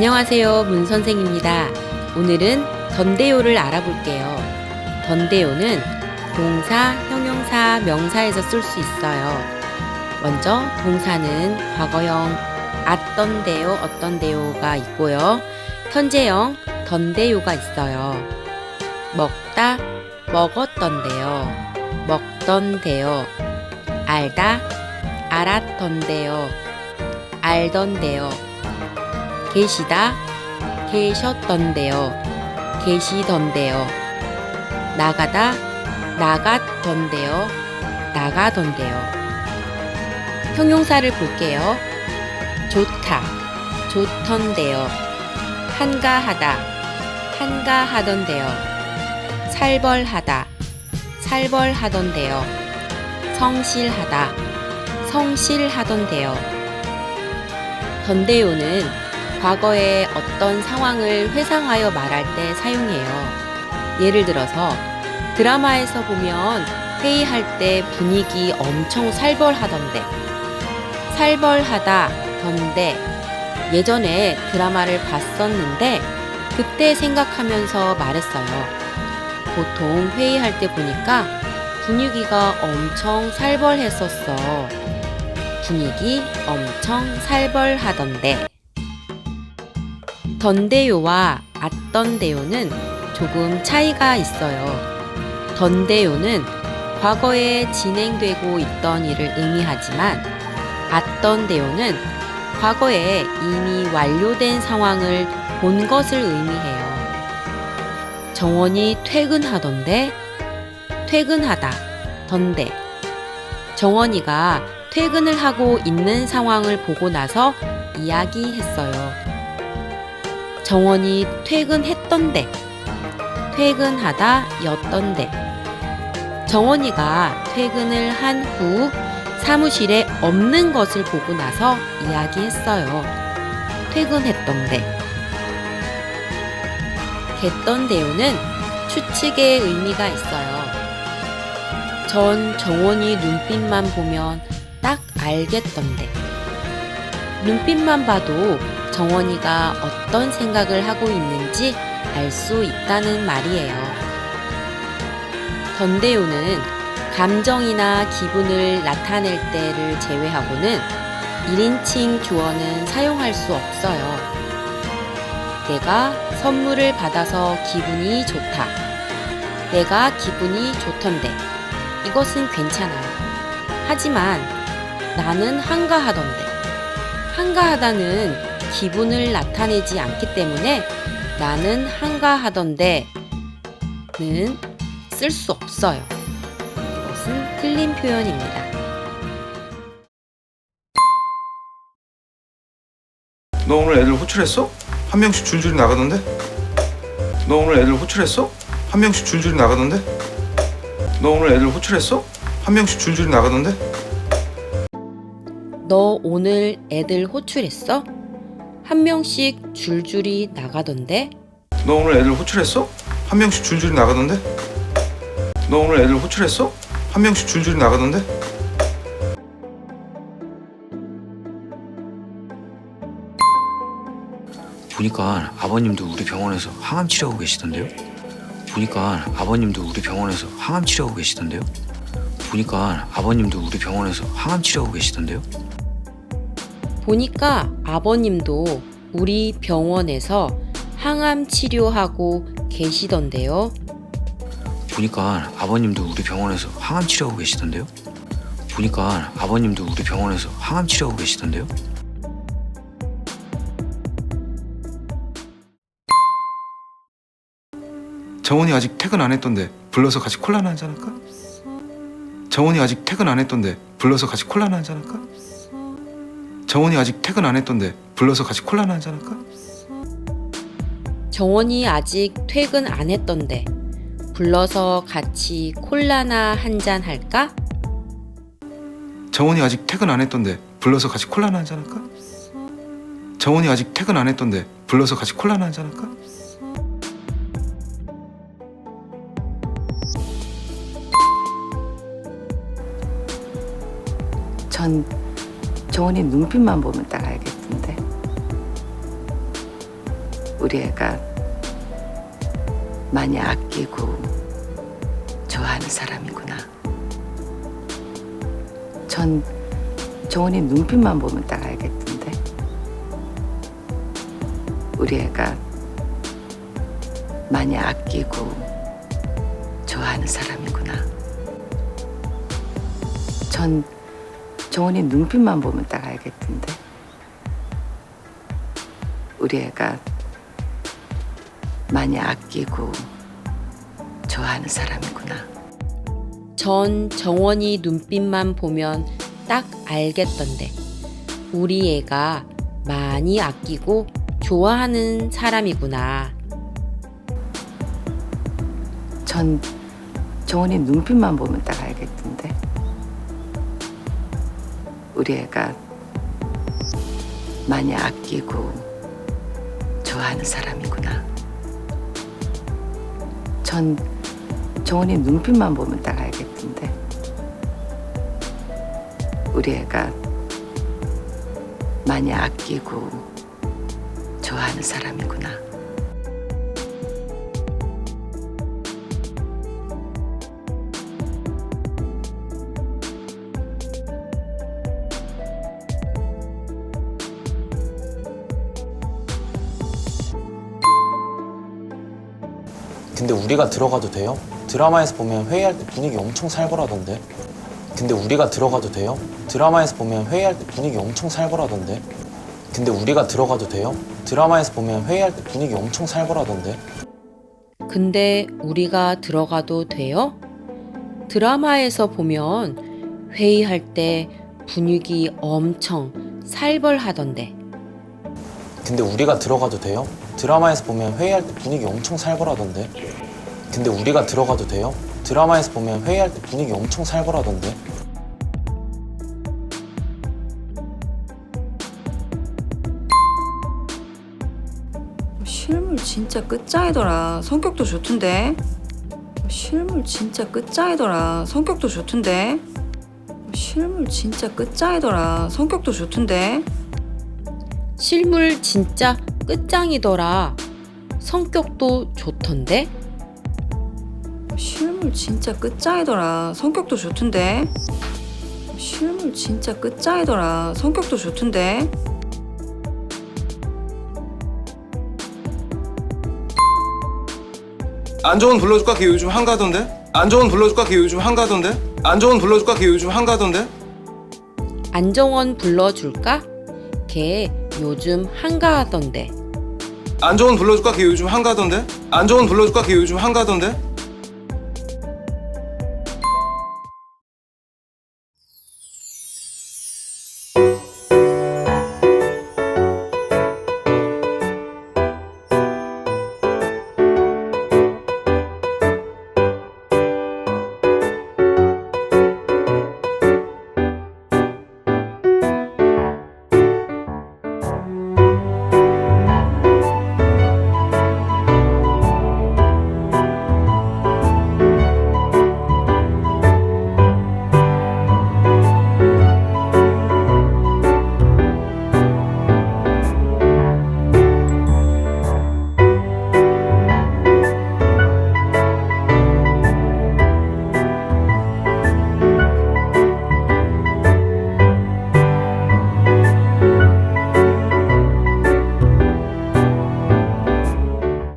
안녕하세요. 문 선생입니다. 오늘은 던데요를 알아볼게요. 던데요는 동사, 형용사, 명사에서 쓸 수 있어요. 먼저 동사는 과거형 at던데요, 어떤데요가 있고요. 현재형 던데요가 있어요. 먹다, 먹었던데요. 먹던데요. 알다, 알았던데요. 알던데요. 계시다, 계셨던데요. 계시던데요. 나가다, 나갔던데요. 나가던데요. 형용사를 볼게요. 좋다, 좋던데요. 한가하다, 한가하던데요. 살벌하다, 살벌하던데요. 성실하다, 성실하던데요. 던데요는 과거의 어떤 상황을 회상하여 말할 때 사용해요. 예를 들어서 드라마에서 보면 회의할 때 분위기 엄청 살벌하던데. 살벌하다, 던데. 예전에 드라마를 봤었는데 그때 생각하면서 말했어요. 보통 회의할 때 보니까 분위기가 엄청 살벌했었어. 분위기 엄청 살벌하던데. 던데요와 at던데요는 조금 차이가 있어요. 던데요는 과거에 진행되고 있던 일을 의미하지만 at던데요는 과거에 이미 완료된 상황을 본 것을 의미해요. 정원이 퇴근하던데 퇴근하다 던데 정원이가 퇴근을 하고 있는 상황을 보고 나서 이야기했어요. 정원이 퇴근했던데, 퇴근하다 였던데. 정원이가 퇴근을 한 후 사무실에 없는 것을 보고 나서 이야기했어요. 퇴근했던데. 겠던데요는 추측의 의미가 있어요. 전 정원이 눈빛만 보면 딱 알겠던데. 눈빛만 봐도 정원이가 어떤 생각을 하고 있는지 알 수 있다는 말이에요. 던데요는 감정이나 기분을 나타낼 때를 제외하고는 1인칭 주어는 사용할 수 없어요. 내가 선물을 받아서 기분이 좋다. 내가 기분이 좋던데. 이것은 괜찮아요. 하지만 나는 한가하던데. 한가하다는 기분을 나타내지 않기 때문에 나는 한가하던데 는 쓸 수 없어요. 이것은 틀린 표현입니다. 너 오늘 애들 호출했어? 한 명씩 줄줄이 나가던데? 너 오늘 애들 호출했어? 한 명씩 줄줄이 나가던데? 너 오늘 애들 호출했어? 한 명씩 줄줄이 나가던데? 너 오늘 애들 호출했어? 한 명씩 줄줄이 나가던데? 너 오늘 애들 호출했어? 한 명씩 줄줄이 나가던데? 너 오늘 애들 호출했어? 한 명씩 줄줄이 나가던데? 보니까 아버님도 우리 병원에서 항암 치료하고 계시던데요? 보니까 아버님도 우리 병원에서 항암 치료하고 계시던데요? 보니까 아버님도 우리 병원에서 항암 치료하고 계시던데요? 보니까 아버님도 우리 병원에서 항암 치료하고 계시던데요. 보니까 아버님도 우리 병원에서 항암 치료하고 계시던데요? 보니까 아버님도 우리 병원에서 항암 치료하고 계시던데요? 정원이 아직 퇴근 안 했던데 불러서 같이 콜라나 한잔 할까? 정원이 아직 퇴근 안 했던데 불러서 같이 콜라나 한잔 할까? 정원이 아직 퇴근 안 했던데 불러서 같이 콜라나 한잔 할까? 정원이 아직 퇴근 안 했던데 불러서 같이 콜라나 한잔 할까? 정원이 아직 퇴근 안 했던데 불러서 같이 콜라나 한잔 할까? 정원이 아직 퇴근 안 했던데 불러서 같이 콜라나 한잔 할까? 전 정원이 눈빛만 보면 딱 알겠던데. 우리 애가 많이 아끼고 좋아하는 사람이구나. 전 정원이 눈빛만 보면 딱 알겠던데. 우리 애가 많이 아끼고 좋아하는 사람이구나. 전 정원이 눈빛만 보면 딱 알겠던데. 우리 애가 많이 아끼고 좋아하는 사람이구나. 전 정원이 눈빛만 보면 딱 알겠던데. 우리 애가 많이 아끼고 좋아하는 사람이구나. 전 정원이 눈빛만 보면 딱 알겠던데. 우리 애가 많이 아끼고 좋아하는 사람이구나. 전 정원이 눈빛만 보면 딱 알겠던데. 우리 애가 많이 아끼고 좋아하는 사람이구나. 근데 우리가 들어가도 돼요? 드라마에서 보면 회의할 때 분위기 엄청 살벌하던데. 근데 우리가 들어가도 돼요? 드라마에서 보면 회의할 때 분위기 엄청 살벌하던데. 근데 우리가 들어가도 돼요? 드라마에서 보면 회의할 때 분위기 엄청 살벌하던데. 근데 우리가 들어가도 돼요? 드라마에서 보면 회의할 때 분위기 엄청 살벌하던데. 근데 우리가 들어가도 돼요? 드라마에서 보면 회의할 때 분위기 엄청 살벌하던데. 근데 우리가 들어가도 돼요? 드라마에서 보면 회의할 때 분위기 엄청 살벌하던데. 실물 진짜 끝장이더라. 성격도 좋던데. 실물 진짜 끝장이더라. 성격도 좋던데. 실물 진짜 끝장이더라. 성격도 좋던데. 실물 진짜 끝장이더라. 성격도 좋던데? 실물 진짜 끝장이더라. 성격도 좋던데. 실물 진짜 끝장이더라. 성격도 좋던데. 안 좋은 불러줄까 걔 요즘 한가던데? 안 좋은 불러줄까 걔 요즘 한가던데? 안 좋은 불러줄까 걔 요즘 한가던데? 안정원 불러줄까? 걔 요즘 한가하던데. 안 좋은 불러줄까 걔 요즘 한가던데? 안 좋은 불러줄까 걔 요즘 한가던데?